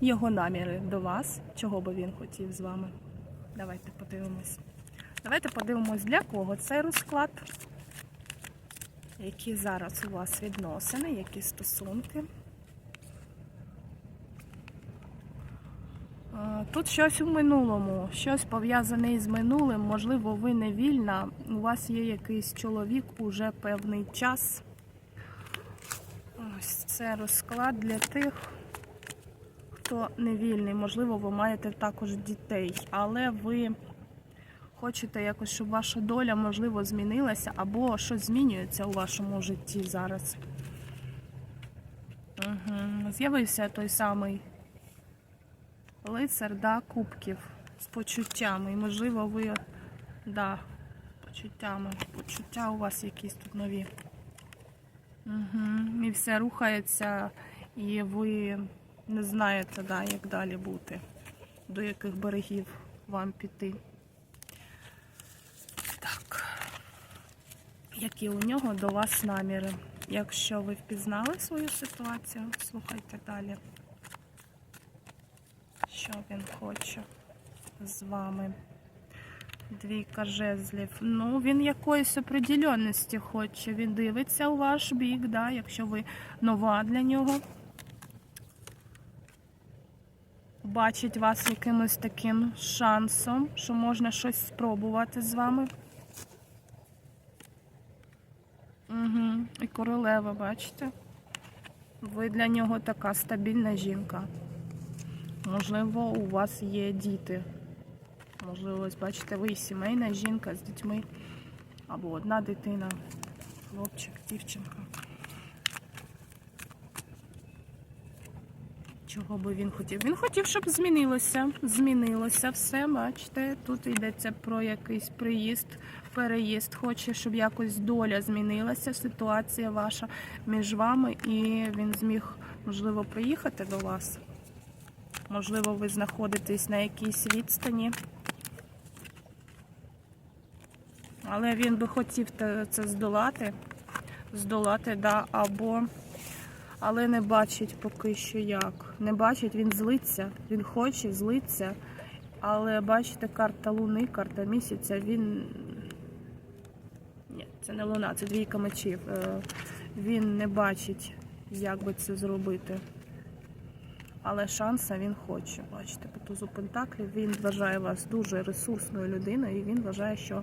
його наміри до вас, чого би він хотів з вами. Давайте подивимось. Давайте подивимось, для кого цей розклад, які зараз у вас відносини, які стосунки. Е, Тут щось у минулому, щось пов'язане із минулим. Можливо, ви не вільна. У вас є якийсь чоловік уже певний час. Ось це розклад для тих, хто не вільний. Можливо, ви маєте також дітей, але ви хочете якось, щоб ваша доля, можливо, змінилася, або щось змінюється у вашому житті зараз. Угу. З'явився той самий лицар, да, кубків з почуттями. І, можливо, ви, да, почуттями. Почуття у вас якісь тут нові. Угу. І все рухається, і ви не знаєте, да, як далі бути, до яких берегів вам піти. Так. Які у нього до вас наміри? Якщо ви впізнали свою ситуацію, слухайте далі. Що він хоче з вами? Двійка жезлів. Ну, він якоїсь определенності хоче. Він дивиться у ваш бік, да, якщо ви нова для нього. Бачить вас якимось таким шансом, що можна щось спробувати з вами. Угу. І королева, бачите? Ви для нього така стабільна жінка. Можливо, у вас є діти. Можливо, ось бачите, ви сімейна жінка з дітьми. Або одна дитина, хлопчик, дівчинка. Чого би він хотів? Він хотів, щоб змінилося. Змінилося все, бачите. Тут йдеться про якийсь приїзд, переїзд. Хоче, щоб якось доля змінилася, ситуація ваша між вами, і він зміг, можливо, приїхати до вас. Можливо, ви знаходитесь на якійсь відстані. Але він би хотів це здолати. Здолати, да, або. Але не бачить поки що як. Не бачить, він злиться, він хоче, злиться. Але бачите, карта Луни, карта місяця, він. Ні, це не луна, це двійка мечів. Е, Він не бачить, як би це зробити. Але шанса він хоче. Бачите, по тузу Пентаклів він вважає вас дуже ресурсною людиною, і він вважає, що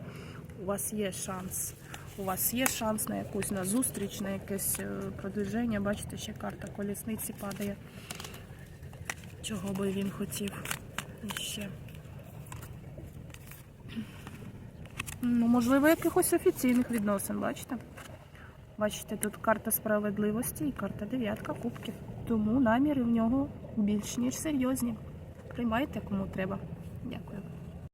у вас є шанс. У вас є шанс на якусь на зустріч, на якесь е, продвиження. Бачите, ще карта колісниці падає. Чого би він хотів іще. Ну, можливо, якихось офіційних відносин, бачите? Бачите, тут карта справедливості і карта дев'ятка кубків. Тому наміри в нього більш ніж серйозні. Приймайте кому треба. Дякую.